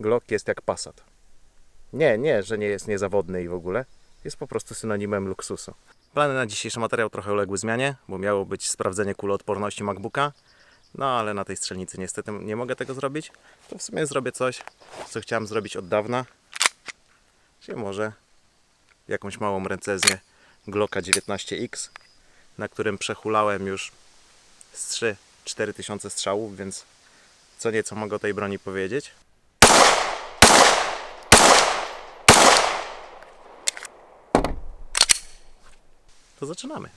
Glock jest jak Passat. Nie, nie, że nie jest niezawodny i w ogóle. Jest po prostu synonimem luksusu. Plany na dzisiejszy materiał trochę uległy zmianie, bo miało być sprawdzenie kuloodporności MacBooka. No ale na tej strzelnicy niestety nie mogę tego zrobić. To w sumie zrobię coś, co chciałem zrobić od dawna. Czyli może jakąś małą recenzję Glocka 19X, na którym przehulałem już z 3-4 tysiące strzałów, więc co nieco mogę o tej broni powiedzieć. To zaczynamy.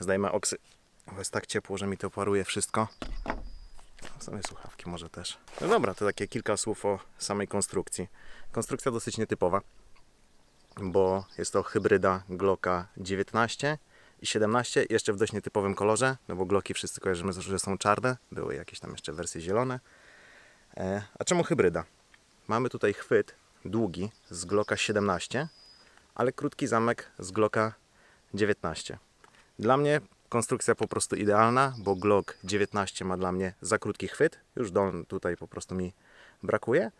Zdajmy oksy. Jest tak ciepło, że mi to paruje wszystko. W sumie słuchawki może też. No dobra, to takie kilka słów o samej konstrukcji. Konstrukcja dosyć nietypowa, bo jest to hybryda Glocka 19 i 17, jeszcze w dość nietypowym kolorze, no bo Glocki wszyscy kojarzymy, że są czarne, były jakieś tam jeszcze wersje zielone. E, a czemu hybryda? Mamy tutaj chwyt długi z Glocka 17, ale krótki zamek z Glocka 19. Dla mnie konstrukcja po prostu idealna, bo Glock 19 ma dla mnie za krótki chwyt, już do, tutaj po prostu mi brakuje,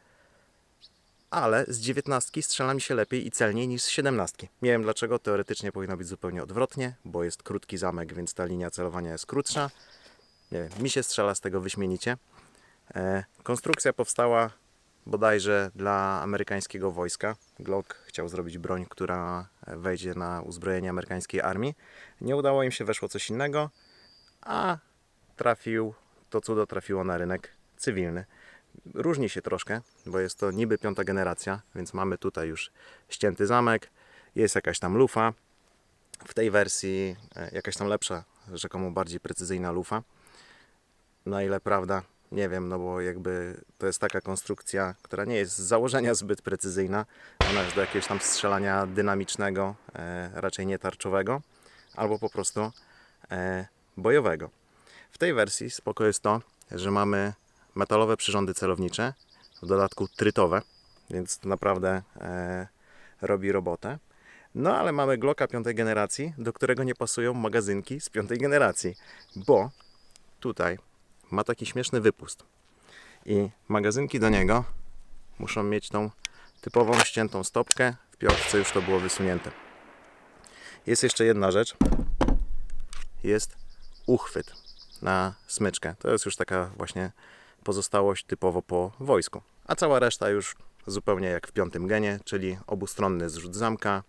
ale z 19 strzela mi się lepiej i celniej niż z 17. Nie wiem dlaczego, teoretycznie powinno być zupełnie odwrotnie, bo jest krótki zamek, więc ta linia celowania jest krótsza. Nie wiem, mi się strzela z tego wyśmienicie. E, konstrukcja powstała bodajże dla amerykańskiego wojska. Glock chciał zrobić broń, która wejdzie na uzbrojenie amerykańskiej armii. Nie udało im się, weszło coś innego, a trafił, to cudo trafiło na rynek cywilny. Różni się troszkę, bo jest to niby piąta generacja, więc mamy tutaj już ścięty zamek, jest jakaś tam lufa. W tej wersji e, jakaś tam lepsza, rzekomo bardziej precyzyjna lufa. Na ile prawda, nie wiem, no bo jakby to jest taka konstrukcja, która nie jest z założenia zbyt precyzyjna. Ona jest do jakiegoś tam strzelania dynamicznego, e, raczej nie tarczowego, albo po prostu e, bojowego. W tej wersji spoko jest to, że mamy metalowe przyrządy celownicze, w dodatku trytowe, więc to naprawdę e, robi robotę. No ale mamy Glocka piątej generacji, do którego nie pasują magazynki z piątej generacji, bo tutaj ma taki śmieszny wypust. I magazynki do niego muszą mieć tą typową ściętą stopkę. W piątce już to było wysunięte. Jest jeszcze jedna rzecz. Jest uchwyt na smyczkę. To jest już taka właśnie pozostałość typowo po wojsku. A cała reszta już zupełnie jak w piątym genie, czyli obustronny zrzut zamka,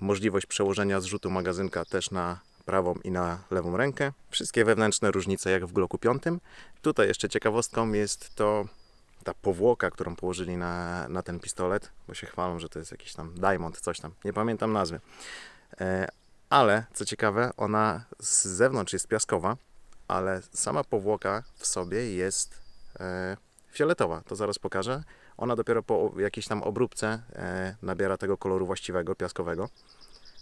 możliwość przełożenia zrzutu magazynka też na prawą i na lewą rękę. Wszystkie wewnętrzne różnice jak w Glocku 5. Tutaj jeszcze ciekawostką jest to ta powłoka, którą położyli na, na ten pistolet, bo się chwalą, że to jest jakiś tam diamond, coś tam, nie pamiętam nazwy. E, ale co ciekawe, ona z zewnątrz jest piaskowa, ale sama powłoka w sobie jest e, fioletowa. To zaraz pokażę. Ona dopiero po jakiejś tam obróbce e, nabiera tego koloru właściwego, piaskowego,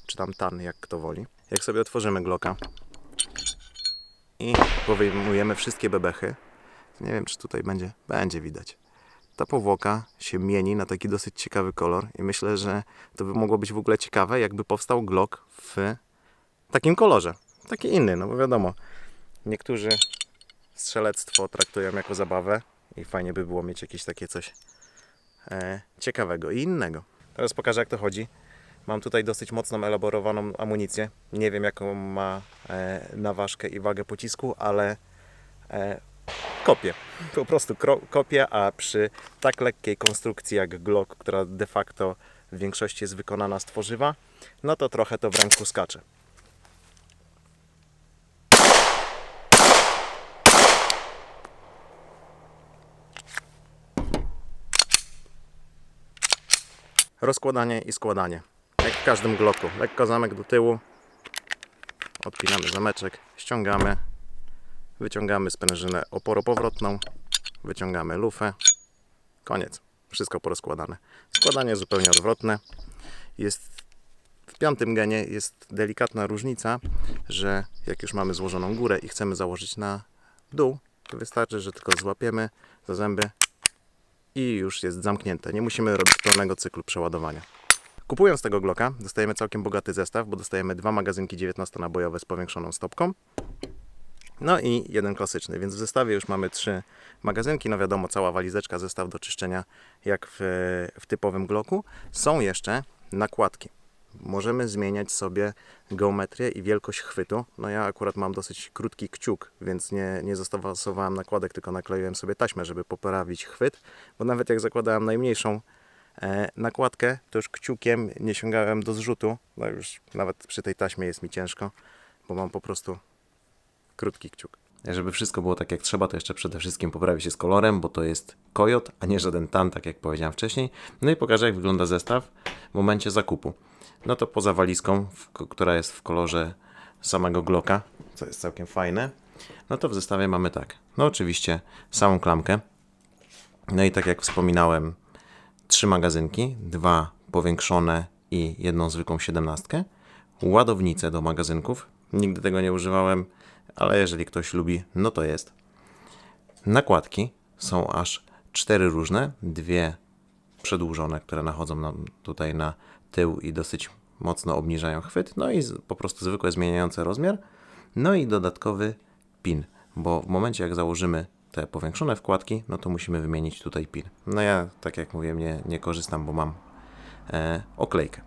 czy tam tan, jak kto woli. Jak sobie otworzymy Glocka i powyjmujemy wszystkie bebechy, nie wiem, czy tutaj będzie, będzie widać. Ta powłoka się mieni na taki dosyć ciekawy kolor i myślę, że to by mogło być w ogóle ciekawe, jakby powstał Glock w takim kolorze. Taki inny, no bo wiadomo, niektórzy strzelectwo traktują jako zabawę i fajnie by było mieć jakieś takie coś e, ciekawego i innego. Teraz pokażę jak to chodzi. Mam tutaj dosyć mocną elaborowaną amunicję. Nie wiem jaką ma e, naważkę i wagę pocisku, ale e, kopię. Po prostu kopię, a przy tak lekkiej konstrukcji jak Glock, która de facto w większości jest wykonana z tworzywa, no to trochę to w ręku skacze. Rozkładanie i składanie. Każdym Glocku. Lekko zamek do tyłu. Odpinamy zameczek, ściągamy. Wyciągamy sprężynę oporopowrotną. Wyciągamy lufę. Koniec. Wszystko porozkładane. Składanie zupełnie odwrotne. Jest w piątym genie jest delikatna różnica, że jak już mamy złożoną górę i chcemy założyć na dół, to wystarczy, że tylko złapiemy za zęby i już jest zamknięte. Nie musimy robić pełnego cyklu przeładowania. Kupując tego Glocka dostajemy całkiem bogaty zestaw, bo dostajemy dwa magazynki 19-nabojowe z powiększoną stopką No i jeden klasyczny, więc w zestawie już mamy trzy magazynki. No wiadomo, cała walizeczka, zestaw do czyszczenia, jak w, w typowym Glocku. Są jeszcze nakładki. Możemy zmieniać sobie geometrię i wielkość chwytu. No ja akurat mam dosyć krótki kciuk, więc nie, nie zastosowałem nakładek, tylko nakleiłem sobie taśmę, żeby poprawić chwyt. Bo nawet jak zakładałem najmniejszą nakładkę, to już kciukiem nie sięgałem do zrzutu. No już nawet przy tej taśmie jest mi ciężko, bo mam po prostu krótki kciuk. Żeby wszystko było tak jak trzeba, to jeszcze przede wszystkim poprawi się z kolorem, bo to jest kojot, a nie żaden tan, tak jak powiedziałem wcześniej. No i pokażę, jak wygląda zestaw w momencie zakupu. No to poza walizką, która jest w kolorze samego Glocka, co jest całkiem fajne, no to w zestawie mamy tak. No oczywiście samą klamkę. No i tak jak wspominałem, trzy magazynki, dwa powiększone i jedną zwykłą siedemnastkę. Ładownicę do magazynków. Nigdy tego nie używałem, ale jeżeli ktoś lubi, no to jest. Nakładki są aż cztery różne, dwie przedłużone, które nachodzą nam tutaj na tył i dosyć mocno obniżają chwyt, no i po prostu zwykłe zmieniające rozmiar, no i dodatkowy pin, bo w momencie jak założymy te powiększone wkładki, no to musimy wymienić tutaj pin. No ja, tak jak mówię, nie, nie korzystam, bo mam e, oklejkę.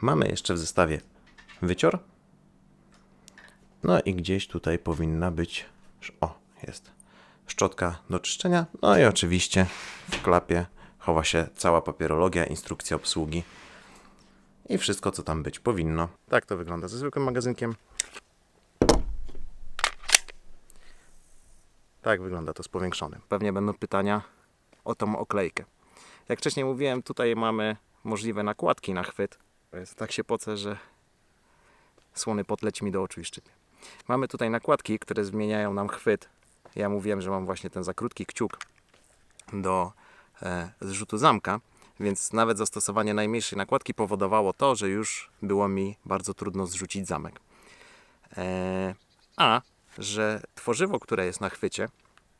Mamy jeszcze w zestawie wycior, no i gdzieś tutaj powinna być, o, jest szczotka do czyszczenia. No i oczywiście w klapie chowa się cała papierologia, instrukcja obsługi i wszystko, co tam być powinno. Tak to wygląda ze zwykłym magazynkiem. Tak wygląda to z powiększonym. Pewnie będą pytania o tą oklejkę. Jak wcześniej mówiłem, tutaj mamy możliwe nakładki na chwyt. Tak się pocę, że słony pot leci mi do oczu i szczypie. Mamy tutaj nakładki, które zmieniają nam chwyt. Ja mówiłem, że mam właśnie ten za krótki kciuk do e, zrzutu zamka, więc nawet zastosowanie najmniejszej nakładki powodowało to, że już było mi bardzo trudno zrzucić zamek. E, a że tworzywo, które jest na chwycie,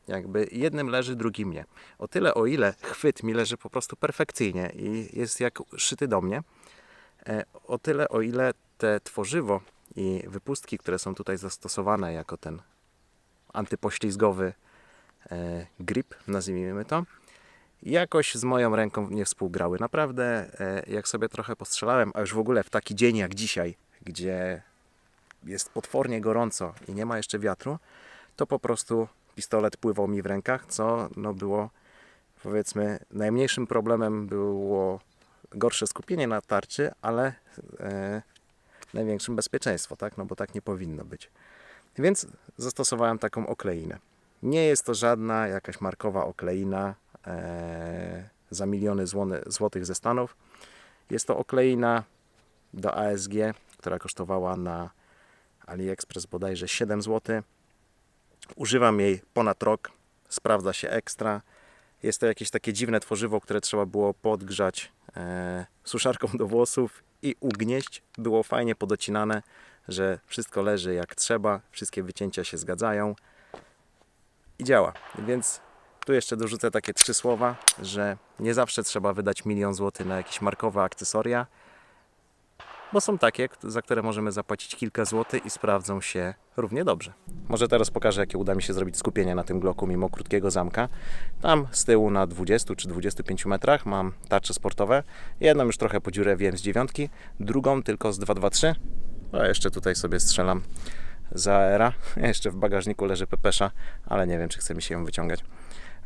jakby jednym leży, drugim nie. O tyle, o ile chwyt mi leży po prostu perfekcyjnie i jest jak szyty do mnie, e, o tyle, o ile te tworzywo i wypustki, które są tutaj zastosowane jako ten antypoślizgowy e, grip, nazwijmy to, jakoś z moją ręką nie współgrały. Naprawdę, e, jak sobie trochę postrzelałem, a już w ogóle w taki dzień jak dzisiaj, gdzie jest potwornie gorąco i nie ma jeszcze wiatru, to po prostu pistolet pływał mi w rękach, co no było powiedzmy najmniejszym problemem było gorsze skupienie na tarczy, ale e, największym bezpieczeństwo, tak? No bo tak nie powinno być. Więc zastosowałem taką okleinę. Nie jest to żadna jakaś markowa okleina e, za miliony złony, złotych ze Stanów. Jest to okleina do ASG, która kosztowała na AliExpress bodajże 7 zł. Używam jej ponad rok, sprawdza się ekstra. Jest to jakieś takie dziwne tworzywo, które trzeba było podgrzać e, suszarką do włosów i ugnieść. Było fajnie podocinane, że wszystko leży jak trzeba, wszystkie wycięcia się zgadzają i działa. Więc tu jeszcze dorzucę takie trzy słowa, że nie zawsze trzeba wydać milion złotych na jakieś markowe akcesoria, bo są takie, za które możemy zapłacić kilka złotych i sprawdzą się równie dobrze. Może teraz pokażę, jakie uda mi się zrobić skupienie na tym Glocku mimo krótkiego zamka. Tam z tyłu na 20 czy 25 metrach mam tarcze sportowe. Jedną już trochę podziurawiłem z dziewiątki, drugą tylko z 223. A jeszcze tutaj sobie strzelam za era. Jeszcze w bagażniku leży pepesza, ale nie wiem, czy chce mi się ją wyciągać.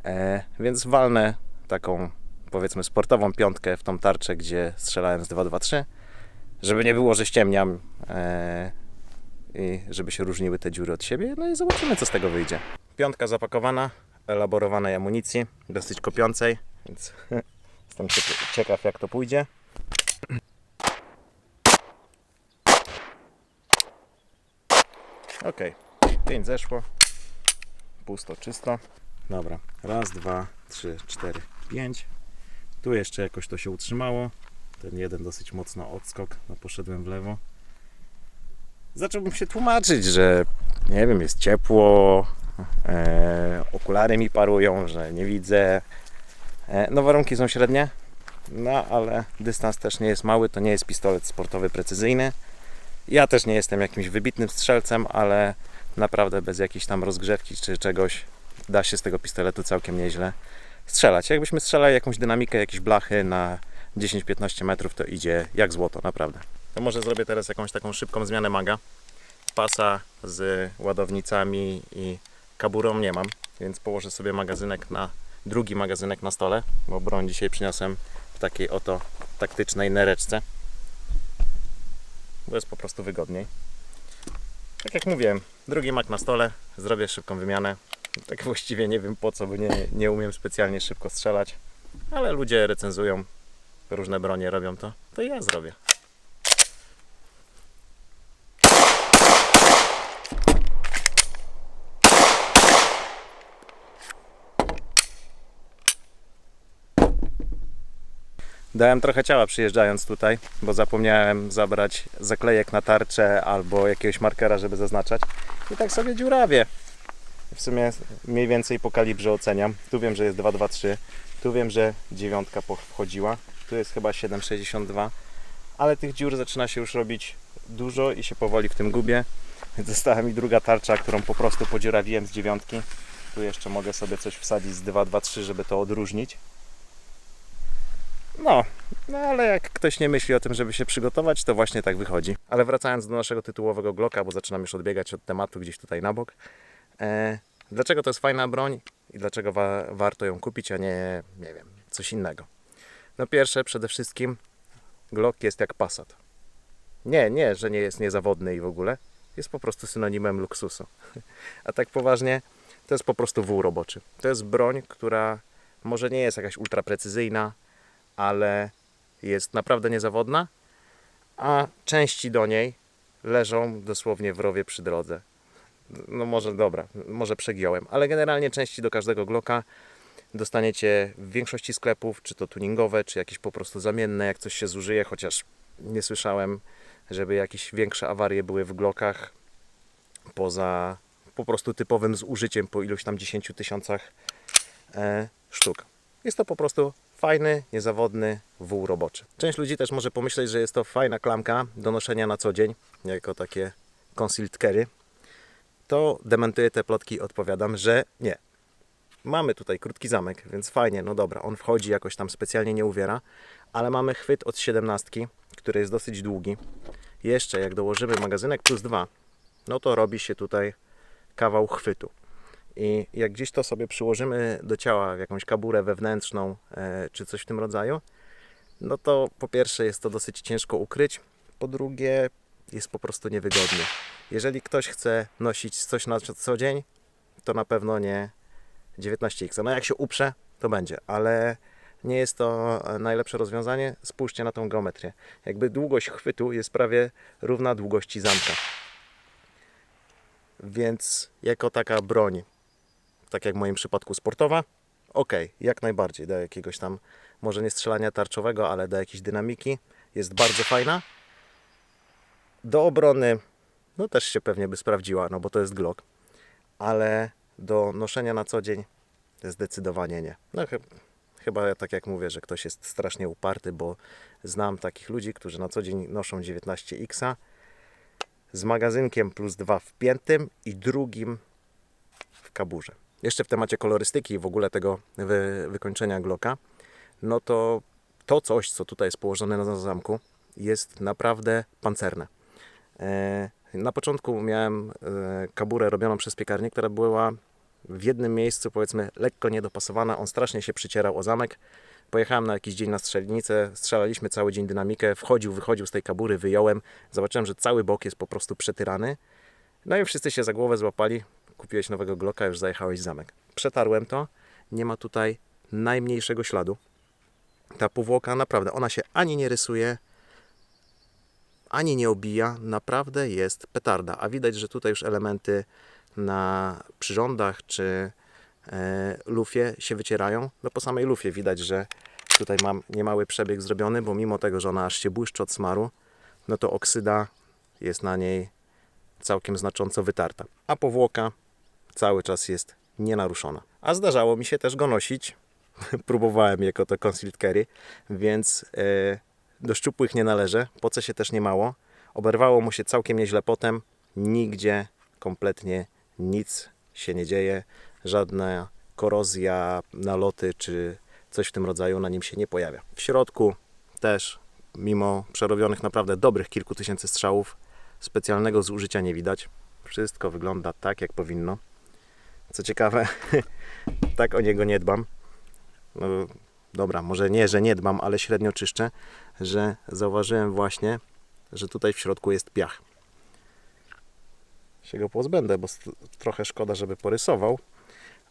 E, więc walnę taką, powiedzmy, sportową piątkę w tą tarczę, gdzie strzelałem z 223, żeby nie było, że ściemniam e, i żeby się różniły te dziury od siebie. No i zobaczymy, co z tego wyjdzie. Piątka zapakowana, elaborowanej amunicji, dosyć kopiącej, więc jestem cie- ciekaw, jak to pójdzie. Ok, 5 zeszło. Pusto, czysto. Dobra, raz, dwa, trzy, cztery, pięć. Tu jeszcze jakoś to się utrzymało. Ten jeden dosyć mocno odskok, no poszedłem w lewo. Zacząłbym się tłumaczyć, że nie wiem, jest ciepło, e, okulary mi parują, że nie widzę. E, no warunki są średnie, no ale dystans też nie jest mały, to nie jest pistolet sportowy precyzyjny. Ja też nie jestem jakimś wybitnym strzelcem, ale naprawdę bez jakiejś tam rozgrzewki czy czegoś da się z tego pistoletu całkiem nieźle strzelać. Jakbyśmy strzelali jakąś dynamikę, jakieś blachy na 10-15 metrów, to idzie jak złoto, naprawdę. To może zrobię teraz jakąś taką szybką zmianę maga. Pasa z ładownicami i kaburą nie mam, więc położę sobie magazynek na drugi magazynek na stole, bo broń dzisiaj przyniosłem w takiej oto taktycznej nereczce, bo jest po prostu wygodniej. Tak jak mówiłem, drugi mak na stole, zrobię szybką wymianę. Tak właściwie nie wiem po co, bo nie, nie umiem specjalnie szybko strzelać, ale ludzie recenzują różne bronie, robią to, to ja zrobię. Dałem trochę ciała przyjeżdżając tutaj, bo zapomniałem zabrać zaklejek na tarczę albo jakiegoś markera, żeby zaznaczać. I tak sobie dziurawię. W sumie mniej więcej po kalibrze oceniam. Tu wiem, że jest 223, tu wiem, że dziewiątka wchodziła, tu jest chyba 7,62, ale tych dziur zaczyna się już robić dużo i się powoli w tym gubię. Została mi druga tarcza, którą po prostu podziurawiłem z dziewiątki. Tu jeszcze mogę sobie coś wsadzić z 223, żeby to odróżnić. No, no ale jak ktoś nie myśli o tym, żeby się przygotować, to właśnie tak wychodzi. Ale wracając do naszego tytułowego Glocka, bo zaczynam już odbiegać od tematu gdzieś tutaj na bok. E, dlaczego to jest fajna broń i dlaczego wa- warto ją kupić, a nie, nie wiem, coś innego? No pierwsze, przede wszystkim Glock jest jak Passat. Nie, nie, że nie jest niezawodny i w ogóle. Jest po prostu synonimem luksusu. A tak poważnie, to jest po prostu wół roboczy. To jest broń, która może nie jest jakaś ultra precyzyjna, ale jest naprawdę niezawodna, a części do niej leżą dosłownie w rowie przy drodze. No może dobra, może przegiąłem, ale generalnie części do każdego Glocka dostaniecie w większości sklepów, czy to tuningowe, czy jakieś po prostu zamienne, jak coś się zużyje, chociaż nie słyszałem, żeby jakieś większe awarie były w Glockach poza po prostu typowym zużyciem po iluś tam 10 tysiącach e, sztuk. Jest to po prostu fajny, niezawodny wół roboczy. Część ludzi też może pomyśleć, że jest to fajna klamka do noszenia na co dzień, jako takie concealed carry. To dementuję te plotki, odpowiadam, że nie. Mamy tutaj krótki zamek, więc fajnie, no dobra, on wchodzi jakoś tam specjalnie nie uwiera, ale mamy chwyt od 17, który jest dosyć długi. Jeszcze jak dołożymy magazynek plus 2, no to robi się tutaj kawał chwytu. I jak gdzieś to sobie przyłożymy do ciała, w jakąś kaburę wewnętrzną e, czy coś w tym rodzaju, no to po pierwsze jest to dosyć ciężko ukryć, po drugie jest po prostu niewygodnie. Jeżeli ktoś chce nosić coś na co dzień, to na pewno nie 19X. No jak się uprze, to będzie, ale nie jest to najlepsze rozwiązanie. Spójrzcie na tą geometrię. Jakby długość chwytu jest prawie równa długości zamka. Więc jako taka broń, tak jak w moim przypadku sportowa, ok, jak najbardziej, do jakiegoś tam, może nie strzelania tarczowego, ale do jakiejś dynamiki, jest bardzo fajna. Do obrony, no też się pewnie by sprawdziła, no bo to jest Glock, ale do noszenia na co dzień zdecydowanie nie. No chy- chyba tak jak mówię, że ktoś jest strasznie uparty, bo znam takich ludzi, którzy na co dzień noszą 19X z magazynkiem plus dwa wpiętym i drugim w kaburze. Jeszcze w temacie kolorystyki i w ogóle tego wy, wykończenia Glocka, no to to coś, co tutaj jest położone na zamku, jest naprawdę pancerne. E, Na początku miałem e, kaburę robioną przez piekarnię, która była w jednym miejscu, powiedzmy, lekko niedopasowana. On strasznie się przycierał o zamek. Pojechałem na jakiś dzień na strzelnicę, strzelaliśmy cały dzień dynamikę, wchodził, wychodził z tej kabury, wyjąłem, zobaczyłem, że cały bok jest po prostu przetyrany. No i wszyscy się za głowę złapali, kupiłeś nowego Glocka, już zajechałeś zamek. Przetarłem to, nie ma tutaj najmniejszego śladu. Ta powłoka naprawdę, ona się ani nie rysuje, ani nie obija, naprawdę jest petarda. A widać, że tutaj już elementy na przyrządach czy e, lufie się wycierają. No po samej lufie widać, że tutaj mam niemały przebieg zrobiony, bo mimo tego, że ona aż się błyszczy od smaru, no to oksyda jest na niej całkiem znacząco wytarta. A powłoka cały czas jest nienaruszona. A zdarzało mi się też go nosić. Próbowałem jako to concealed carry, więc e, do szczupłych nie należy. Poce się też nie mało. Oberwało mu się całkiem nieźle potem. Nigdzie kompletnie nic się nie dzieje, żadna korozja, naloty czy coś w tym rodzaju na nim się nie pojawia. W środku też, mimo przerobionych naprawdę dobrych kilku tysięcy strzałów, specjalnego zużycia nie widać. Wszystko wygląda tak, jak powinno. Co ciekawe, tak o niego nie dbam. No, dobra, może nie, że nie dbam, ale średnio czyszczę, że zauważyłem właśnie, że tutaj w środku jest piach. Się go pozbędę, bo trochę szkoda, żeby porysował,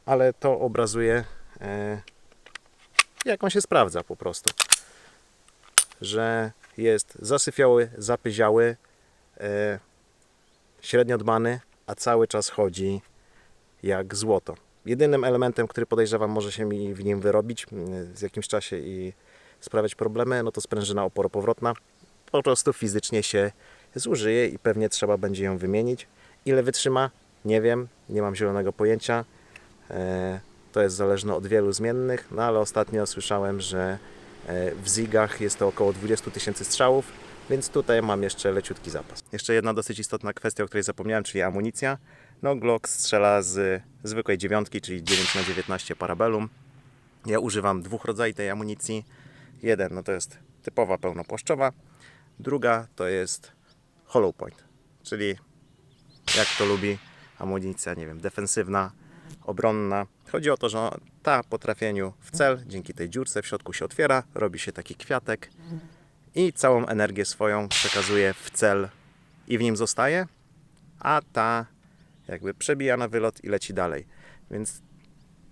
ale to obrazuje, e, jak on się sprawdza po prostu. Że jest zasyfiały, zapyziały, e, średnio dbany, a cały czas chodzi jak złoto. Jedynym elementem, który podejrzewam może się mi w nim wyrobić w jakimś czasie i sprawiać problemy, no to sprężyna oporopowrotna. Po prostu fizycznie się zużyje i pewnie trzeba będzie ją wymienić. Ile wytrzyma? Nie wiem, nie mam zielonego pojęcia. E, To jest zależne od wielu zmiennych, no ale ostatnio słyszałem, że e, w zigach jest to około 20 tysięcy strzałów, więc tutaj mam jeszcze leciutki zapas. Jeszcze jedna dosyć istotna kwestia, o której zapomniałem, czyli amunicja. No Glock strzela z zwykłej dziewiątki, czyli 9 na 19 Parabellum. Ja używam dwóch rodzajów tej amunicji. Jeden no to jest typowa pełnopłaszczowa, druga to jest hollow point, czyli jak to lubi amunicja, nie wiem, defensywna, obronna. Chodzi o to, że ta po trafieniu w cel, dzięki tej dziurce w środku się otwiera, robi się taki kwiatek i całą energię swoją przekazuje w cel i w nim zostaje, a ta jakby przebija na wylot i leci dalej. Więc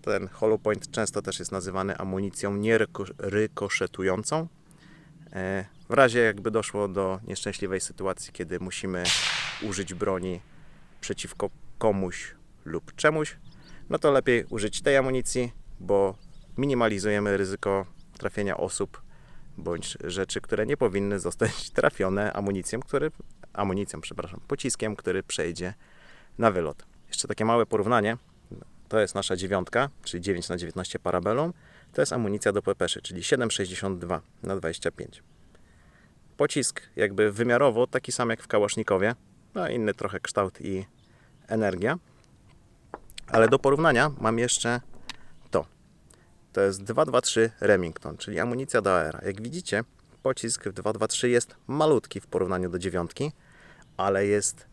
ten hollow point często też jest nazywany amunicją nierykoszetującą. E, W razie jakby doszło do nieszczęśliwej sytuacji, kiedy musimy użyć broni przeciwko komuś lub czemuś, no to lepiej użyć tej amunicji, bo minimalizujemy ryzyko trafienia osób bądź rzeczy, które nie powinny zostać trafione amunicją, który, amunicją, przepraszam, pociskiem, który przejdzie na wylot. Jeszcze takie małe porównanie. To jest nasza dziewiątka, czyli 9 na 19 Parabellum. To jest amunicja do pepeszy, czyli 7,62 na 25. Pocisk jakby wymiarowo taki sam jak w Kałasznikowie, no inny trochę kształt i energia. Ale do porównania mam jeszcze to. To jest 223 Remington, czyli amunicja do AR. Jak widzicie, pocisk w 223 jest malutki w porównaniu do dziewiątki, ale jest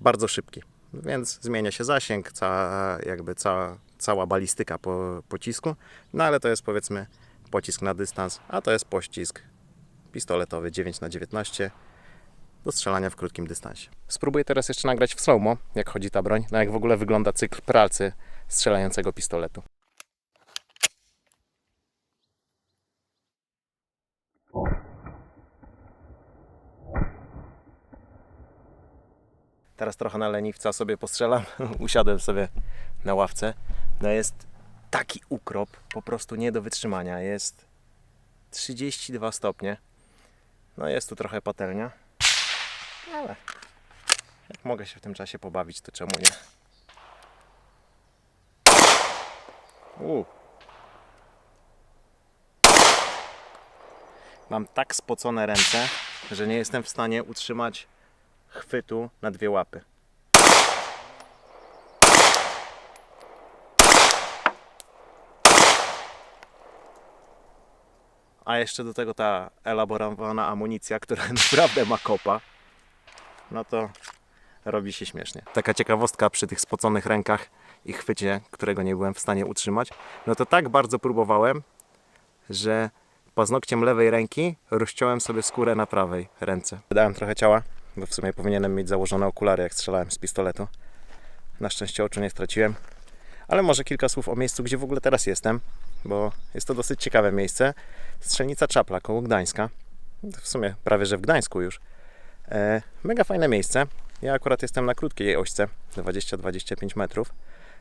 bardzo szybki. Więc zmienia się zasięg, cała, jakby cała, cała balistyka po pocisku. No ale to jest powiedzmy pocisk na dystans, a to jest pościsk pistoletowy 9 na 19 do strzelania w krótkim dystansie. Spróbuję teraz jeszcze nagrać w slowmo, jak chodzi ta broń, no jak w ogóle wygląda cykl pralcy strzelającego pistoletu. Teraz trochę na leniwca sobie postrzelam. Usiadłem sobie na ławce. No jest taki ukrop, po prostu nie do wytrzymania. Jest 32 stopnie. No jest tu trochę patelnia. Ale jak mogę się w tym czasie pobawić, to czemu nie? U. Mam tak spocone ręce, że nie jestem w stanie utrzymać chwytu na dwie łapy. A jeszcze do tego ta elaborowana amunicja, która naprawdę ma kopa. No to robi się śmiesznie. Taka ciekawostka przy tych spoconych rękach i chwycie, którego nie byłem w stanie utrzymać. No to tak bardzo próbowałem, że paznokciem lewej ręki rozciąłem sobie skórę na prawej ręce. Wydałem trochę ciała, bo w sumie powinienem mieć założone okulary, jak strzelałem z pistoletu. Na szczęście oczu nie straciłem. Ale może kilka słów o miejscu, gdzie w ogóle teraz jestem, bo jest to dosyć ciekawe miejsce. Strzelnica Czapla koło Gdańska. W sumie prawie że w Gdańsku już. E, mega fajne miejsce. Ja akurat jestem na krótkiej ośce, 20-25 metrów.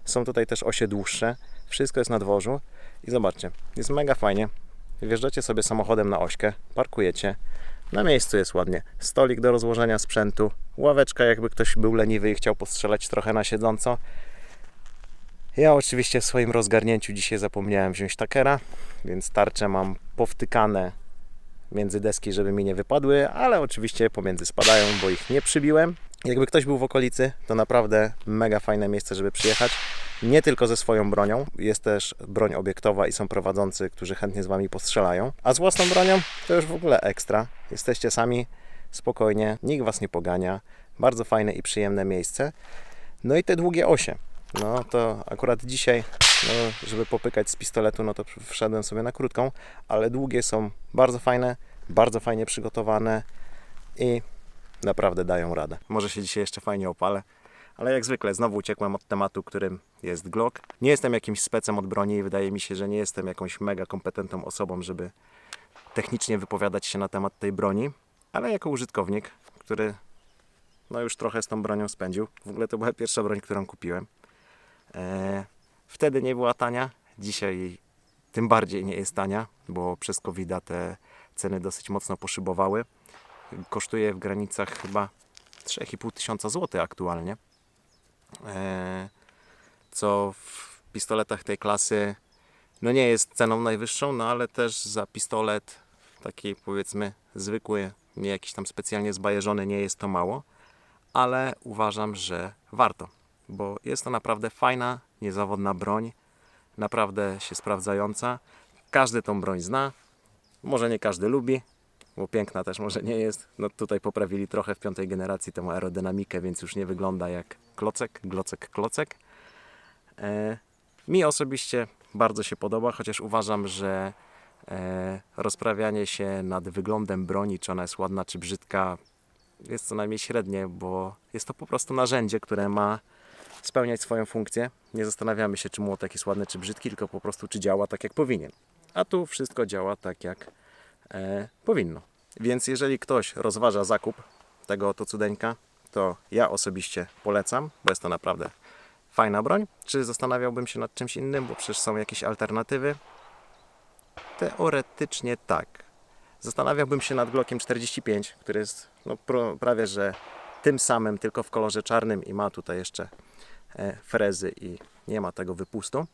Są tutaj też osie dłuższe. Wszystko jest na dworzu. I zobaczcie, jest mega fajnie. Wjeżdżacie sobie samochodem na ośkę, parkujecie. Na miejscu jest ładnie. Stolik do rozłożenia sprzętu, ławeczka, jakby ktoś był leniwy i chciał postrzelać trochę na siedząco. Ja oczywiście w swoim rozgarnięciu dzisiaj zapomniałem wziąć takera, więc tarcze mam powtykane między deski, żeby mi nie wypadły, ale oczywiście pomiędzy spadają, bo ich nie przybiłem. Jakby ktoś był w okolicy, to naprawdę mega fajne miejsce, żeby przyjechać. Nie tylko ze swoją bronią, jest też broń obiektowa i są prowadzący, którzy chętnie z Wami postrzelają. A z własną bronią to już w ogóle ekstra. Jesteście sami, spokojnie, nikt Was nie pogania. Bardzo fajne i przyjemne miejsce. No i te długie osie. No to akurat dzisiaj, no, żeby popykać z pistoletu, no to wszedłem sobie na krótką, ale długie są bardzo fajne, bardzo fajnie przygotowane i naprawdę dają radę. Może się dzisiaj jeszcze fajnie opalę, ale jak zwykle znowu uciekłem od tematu, którym jest Glock. Nie jestem jakimś specem od broni i wydaje mi się, że nie jestem jakąś mega kompetentną osobą, żeby technicznie wypowiadać się na temat tej broni, ale jako użytkownik, który no już trochę z tą bronią spędził. W ogóle to była pierwsza broń, którą kupiłem. E, wtedy nie była tania, dzisiaj tym bardziej nie jest tania, bo przez covid te ceny dosyć mocno poszybowały. Kosztuje w granicach chyba 3,5 tysiąca złotych aktualnie. E, co w pistoletach tej klasy no nie jest ceną najwyższą, no ale też za pistolet taki powiedzmy zwykły, nie jakiś tam specjalnie zbajeżony, nie jest to mało, ale uważam, że warto, bo jest to naprawdę fajna, niezawodna broń, naprawdę się sprawdzająca. Każdy tą broń zna, może nie każdy lubi, bo piękna też może nie jest. No tutaj poprawili trochę w piątej generacji tę aerodynamikę, więc już nie wygląda jak klocek, glocek, klocek. E, mi osobiście bardzo się podoba, chociaż uważam, że e, rozprawianie się nad wyglądem broni, czy ona jest ładna, czy brzydka, jest co najmniej średnie, bo jest to po prostu narzędzie, które ma spełniać swoją funkcję. Nie zastanawiamy się, czy młotek jest ładny, czy brzydki, tylko po prostu, czy działa tak, jak powinien. A tu wszystko działa tak, jak e, powinno. Więc jeżeli ktoś rozważa zakup tego oto cudeńka, to ja osobiście polecam, bo jest to naprawdę fajna broń. Czy zastanawiałbym się nad czymś innym, bo przecież są jakieś alternatywy? Teoretycznie tak. Zastanawiałbym się nad Glockiem 45, który jest no, prawie że tym samym, tylko w kolorze czarnym i ma tutaj jeszcze frezy i nie ma tego wypustu.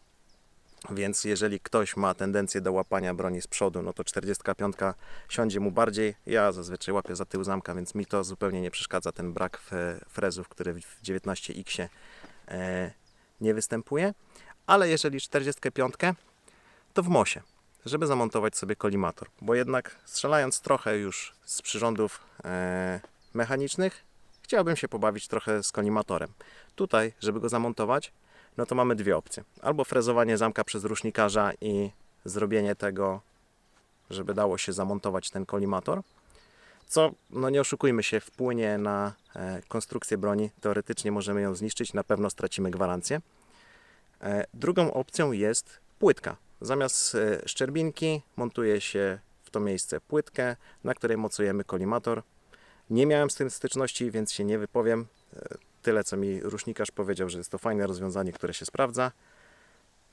Więc jeżeli ktoś ma tendencję do łapania broni z przodu, no to 45 siądzie mu bardziej. Ja zazwyczaj łapię za tył zamka, więc mi to zupełnie nie przeszkadza ten brak frezów, który w 19X e, nie występuje. Ale jeżeli 45, to w mosie, żeby zamontować sobie kolimator. Bo jednak strzelając trochę już z przyrządów e, mechanicznych, chciałbym się pobawić trochę z kolimatorem. Tutaj, żeby go zamontować, no to mamy dwie opcje. Albo frezowanie zamka przez rusznikarza i zrobienie tego, żeby dało się zamontować ten kolimator, co, no nie oszukujmy się, wpłynie na e, konstrukcję broni. Teoretycznie możemy ją zniszczyć, na pewno stracimy gwarancję. E, drugą opcją jest płytka. Zamiast e, szczerbinki montuje się w to miejsce płytkę, na której mocujemy kolimator. Nie miałem z tym styczności, więc się nie wypowiem. E, Tyle, co mi rusznikarz powiedział, że jest to fajne rozwiązanie, które się sprawdza.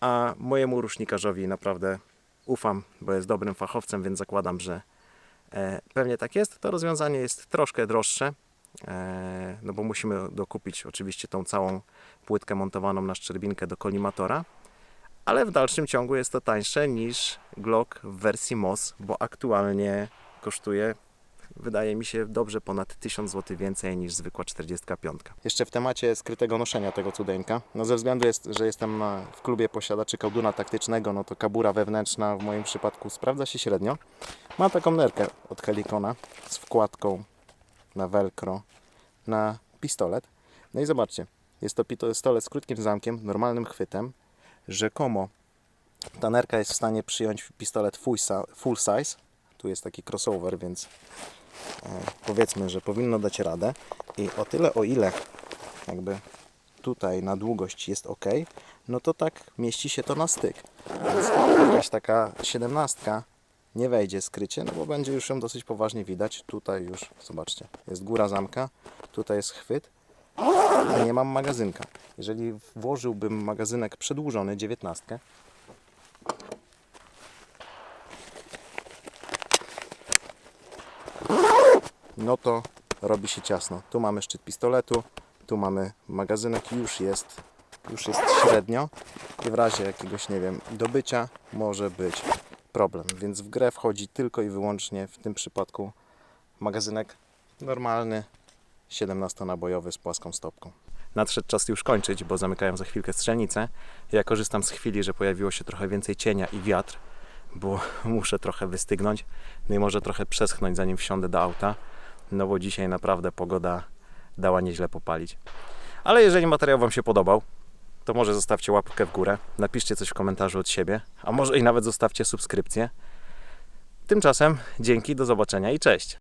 A mojemu rusznikarzowi naprawdę ufam, bo jest dobrym fachowcem, więc zakładam, że e, pewnie tak jest. To rozwiązanie jest troszkę droższe, e, no bo musimy dokupić oczywiście tą całą płytkę montowaną na szczerbinkę do kolimatora, ale w dalszym ciągu jest to tańsze niż Glock w wersji MOS, bo aktualnie kosztuje wydaje mi się dobrze ponad 1000 zł więcej niż zwykła 45. Jeszcze w temacie skrytego noszenia tego cudeńka. No ze względu, jest, że jestem na, w klubie posiadaczy kałduna taktycznego, no to kabura wewnętrzna w moim przypadku sprawdza się średnio. Mam taką nerkę od Helikona z wkładką na velcro na pistolet. No i zobaczcie, jest to pistolet z krótkim zamkiem, normalnym chwytem. Rzekomo ta nerka jest w stanie przyjąć pistolet full si- full size. Tu jest taki crossover, więc e, powiedzmy, że powinno dać radę. I o tyle, o ile jakby tutaj na długość jest ok, no to tak mieści się to na styk. Więc jakaś taka 17 nie wejdzie skrycie, no bo będzie już ją dosyć poważnie widać. Tutaj już, zobaczcie, jest góra zamka, tutaj jest chwyt, a nie mam magazynka. Jeżeli włożyłbym magazynek przedłużony, 19, no to robi się ciasno. Tu mamy szczyt pistoletu, tu mamy magazynek, już jest, już jest średnio i w razie jakiegoś, nie wiem, dobycia może być problem, więc w grę wchodzi tylko i wyłącznie w tym przypadku magazynek normalny, 17-nabojowy z płaską stopką. Nadszedł czas już kończyć, bo zamykają za chwilkę strzelnicę. Ja korzystam z chwili, że pojawiło się trochę więcej cienia i wiatr, bo muszę trochę wystygnąć, no i może trochę przeschnąć zanim wsiądę do auta, no bo dzisiaj naprawdę pogoda dała nieźle popalić. Ale jeżeli materiał Wam się podobał, to może zostawcie łapkę w górę, napiszcie coś w komentarzu od siebie, a może i nawet zostawcie subskrypcję. Tymczasem dzięki, do zobaczenia i cześć!